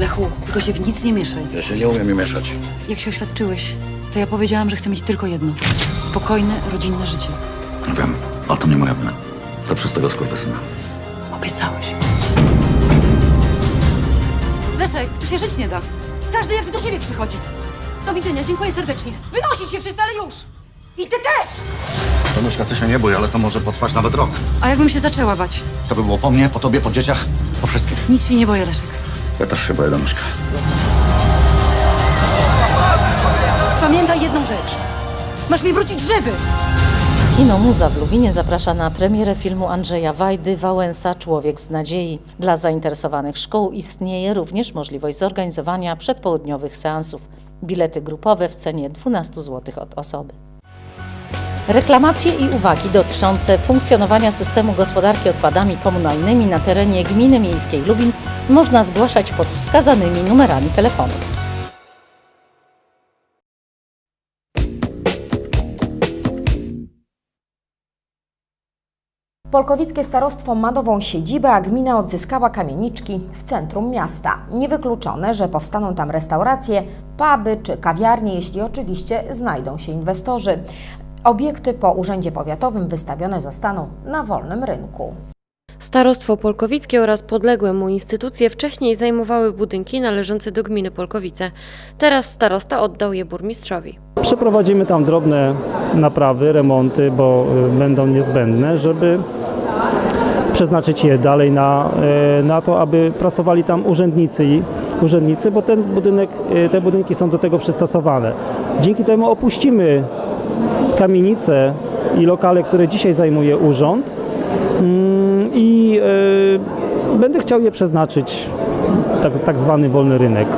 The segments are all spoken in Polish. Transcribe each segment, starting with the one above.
Lechu, tylko się w nic nie mieszaj. Ja się nie umiem mieszać. Jak się oświadczyłeś, to ja powiedziałam, że chcę mieć tylko jedno. Spokojne, rodzinne życie. Wiem, ale to nie moja wina. To przez tego skurwysyna. Obiecałeś. Leszek, tu się żyć nie da. Każdy jakby do siebie przychodzi. Do widzenia, dziękuję serdecznie. Wynosić się wszyscy, ale już! I ty też! Danuśka, ty się nie bój, ale to może potrwać nawet rok. A jakbym się zaczęła bać? To by było po mnie, po tobie, po dzieciach, po wszystkim. Nic się nie boję, Leszek. Ja też się boję, Danuśka. Pamiętaj jedną rzecz. Masz mi wrócić żywy! Kino Muza w Lubinie zaprasza na premierę filmu Andrzeja Wajdy Wałęsa Człowiek z nadziei. Dla zainteresowanych szkół istnieje również możliwość zorganizowania przedpołudniowych seansów. Bilety grupowe w cenie 12 zł od osoby. Reklamacje i uwagi dotyczące funkcjonowania systemu gospodarki odpadami komunalnymi na terenie Gminy Miejskiej Lubin można zgłaszać pod wskazanymi numerami telefonów. Polkowickie starostwo ma nową siedzibę, a gmina odzyskała kamieniczki w centrum miasta. Niewykluczone, że powstaną tam restauracje, puby czy kawiarnie, jeśli oczywiście znajdą się inwestorzy. Obiekty po Urzędzie Powiatowym wystawione zostaną na wolnym rynku. Starostwo Polkowickie oraz podległe mu instytucje wcześniej zajmowały budynki należące do gminy Polkowice. Teraz starosta oddał je burmistrzowi. Przeprowadzimy tam drobne naprawy, remonty, bo y, będą niezbędne, żeby przeznaczyć je dalej na, y, na to, aby pracowali tam urzędnicy, i, urzędnicy, bo ten budynek, y, te budynki są do tego przystosowane. Dzięki temu opuścimy kamienice i lokale, które dzisiaj zajmuje urząd mm, i y, będę chciał je przeznaczyć tak, tak zwany wolny rynek.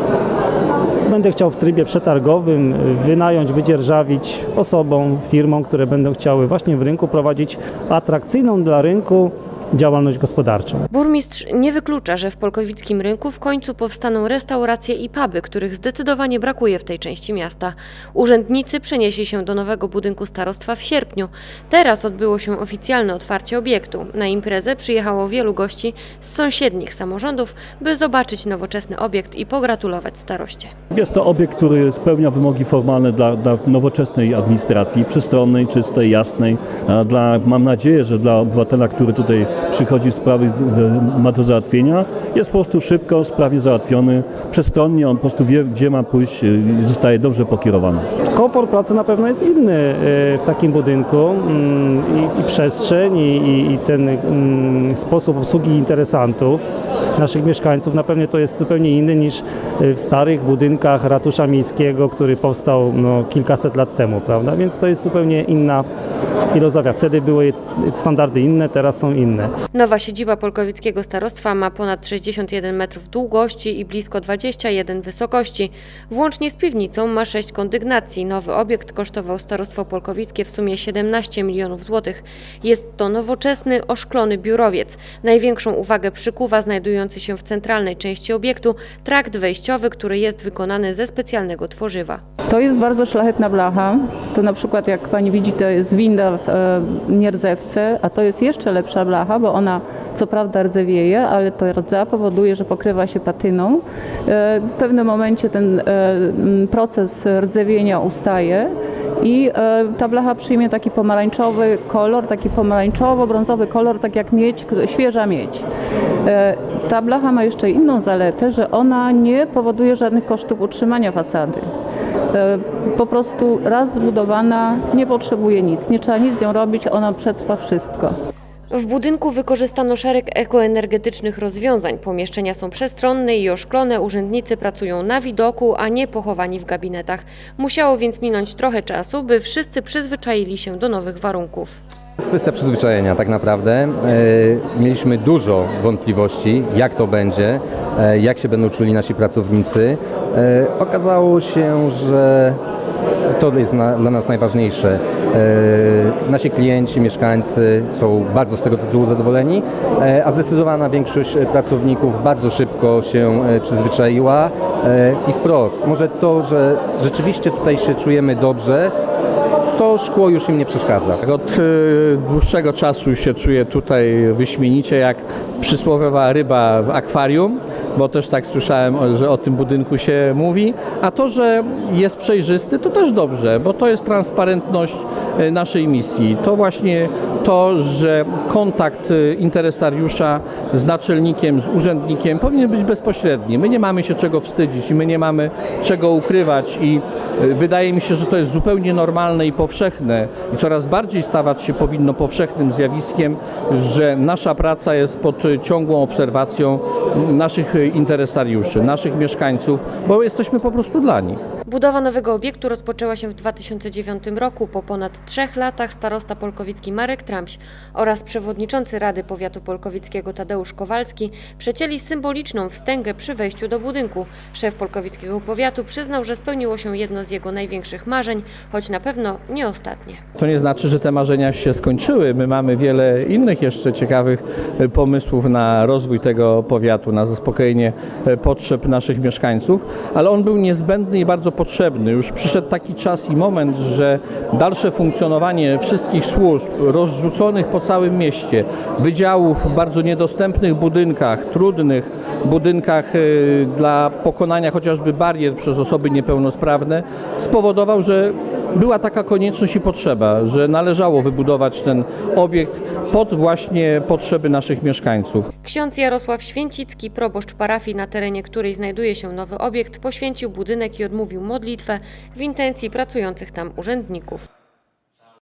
Będę chciał w trybie przetargowym wynająć, wydzierżawić osobom, firmom, które będą chciały właśnie w rynku prowadzić atrakcyjną dla rynku działalność gospodarczą. Burmistrz nie wyklucza, że w polkowickim rynku w końcu powstaną restauracje i puby, których zdecydowanie brakuje w tej części miasta. Urzędnicy przenieśli się do nowego budynku starostwa w sierpniu. Teraz odbyło się oficjalne otwarcie obiektu. Na imprezę przyjechało wielu gości z sąsiednich samorządów, by zobaczyć nowoczesny obiekt i pogratulować staroście. Jest to obiekt, który spełnia wymogi formalne dla, dla nowoczesnej administracji, przystronnej, czystej, jasnej. Dla, mam nadzieję, że dla obywatela, który tutaj przychodzi w sprawy, ma do załatwienia, jest po prostu szybko, sprawnie załatwiony, przestronnie, on po prostu wie, gdzie ma pójść y, zostaje dobrze pokierowany. Komfort pracy na pewno jest inny y, w takim budynku mm, i, i przestrzeń i, i, i ten mm, sposób obsługi interesantów, naszych mieszkańców na pewno to jest zupełnie inny niż y, w starych budynkach ratusza miejskiego, który powstał no, kilkaset lat temu, prawda? Więc to jest zupełnie inna filozofia. Wtedy były standardy inne, teraz są inne. Nowa siedziba Polkowickiego Starostwa ma ponad 61 metrów długości i blisko 21 wysokości. Włącznie z piwnicą ma 6 kondygnacji. Nowy obiekt kosztował Starostwo Polkowickie w sumie 17 milionów złotych. Jest to nowoczesny, oszklony biurowiec. Największą uwagę przykuwa znajdujący się w centralnej części obiektu trakt wejściowy, który jest wykonany ze specjalnego tworzywa. To jest bardzo szlachetna blacha. To na przykład, jak pani widzi, to jest winda w e, nierdzewce, a to jest jeszcze lepsza blacha, bo ona co prawda rdzewieje, ale to rdza powoduje, że pokrywa się patyną. E, w pewnym momencie ten e, proces rdzewienia ustaje i e, ta blacha przyjmie taki pomarańczowy kolor, taki pomarańczowo-brązowy kolor, tak jak miedź, świeża miedź. Ta blacha ma jeszcze inną zaletę, że ona nie powoduje żadnych kosztów utrzymania fasady. Po prostu raz zbudowana nie potrzebuje nic, nie trzeba nic z nią robić, ona przetrwa wszystko. W budynku wykorzystano szereg ekoenergetycznych rozwiązań. Pomieszczenia są przestronne i oszklone, urzędnicy pracują na widoku, a nie pochowani w gabinetach. Musiało więc minąć trochę czasu, by wszyscy przyzwyczaili się do nowych warunków. Jest kwestia przyzwyczajenia tak naprawdę. E, Mieliśmy dużo wątpliwości, jak to będzie, e, jak się będą czuli nasi pracownicy. E, Okazało się, że to jest na, dla nas najważniejsze. E, Nasi klienci, mieszkańcy są bardzo z tego tytułu zadowoleni, e, a zdecydowana większość pracowników bardzo szybko się e, przyzwyczaiła e, i wprost. Może to, że rzeczywiście tutaj się czujemy dobrze, to szkło już im nie przeszkadza. Od y, dłuższego czasu się czuję tutaj wyśmienicie, jak przysłowiowa ryba w akwarium. bo też tak słyszałem, że o tym budynku się mówi. A to, że jest przejrzysty, to też dobrze, bo to jest transparentność naszej misji. To właśnie to, że kontakt e, interesariusza z naczelnikiem, z urzędnikiem powinien być bezpośredni. My nie mamy się czego wstydzić i my nie mamy czego ukrywać i e, wydaje mi się, że to jest zupełnie normalne i powszechne i coraz bardziej stawać się powinno powszechnym zjawiskiem, że nasza praca jest pod e, ciągłą obserwacją naszych e, interesariuszy, naszych mieszkańców, bo jesteśmy po prostu dla nich. Budowa nowego obiektu rozpoczęła się w 2009 roku. Po ponad trzech latach starosta polkowicki Marek Tramś oraz przewodniczący Rady Powiatu Polkowickiego Tadeusz Kowalski przecięli symboliczną wstęgę przy wejściu do budynku. Szef Polkowickiego Powiatu przyznał, że spełniło się jedno z jego największych marzeń, choć na pewno nie ostatnie. To nie znaczy, że te marzenia się skończyły. My mamy wiele innych jeszcze ciekawych pomysłów na rozwój tego powiatu, na zaspokojenie potrzeb naszych mieszkańców, ale on był niezbędny i bardzo potrzebny. Już przyszedł taki czas i moment, że dalsze funkcjonowanie wszystkich służb rozrzuconych po całym mieście, wydziałów w bardzo niedostępnych budynkach, trudnych budynkach e, dla pokonania chociażby barier przez osoby niepełnosprawne, spowodował, że była taka konieczność i potrzeba, że należało wybudować ten obiekt pod właśnie potrzeby naszych mieszkańców. Ksiądz Jarosław Święcicki, proboszcz parafii, na terenie której znajduje się nowy obiekt, poświęcił budynek i odmówił modlitwę w intencji pracujących tam urzędników.